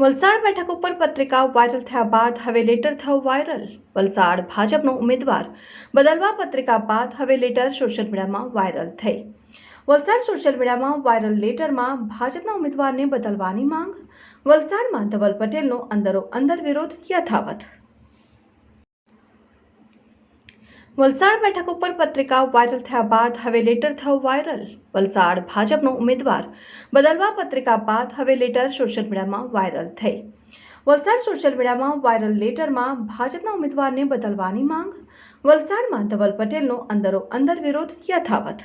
વલસાડ બેઠક ઉપર પત્રિકા વાયરલ થયા બાદ હવે લેટર થયો વાયરલ. વલસાડ ભાજપનો ઉમેદવાર બદલવા પત્રિકા બાદ હવે લેટર સોશિયલ મીડિયામાં વાયરલ થઈ. વલસાડ સોશિયલ મીડિયામાં વાયરલ લેટરમાં ભાજપના ઉમેદવારને બદલવાની માંગ. વલસાડમાં ધવલ પટેલનો અંદરો અંદર વિરોધ યથાવત. વલસાડ બેઠક ઉપર પત્રિકા વાયરલ થયા બાદ હવે લેટર થયું વાયરલ. વલસાડ ભાજપનો ઉમેદવાર બદલવા પત્રિકા બાદ હવે લેટર સોશિયલ મીડિયામાં વાયરલ થઈ. વલસાડ સોશિયલ મીડિયામાં વાયરલ લેટરમાં ભાજપના ઉમેદવારને બદલવાની માંગ. વલસાડમાં ધવલ પટેલનો અંદરો અંદર વિરોધ યથાવત.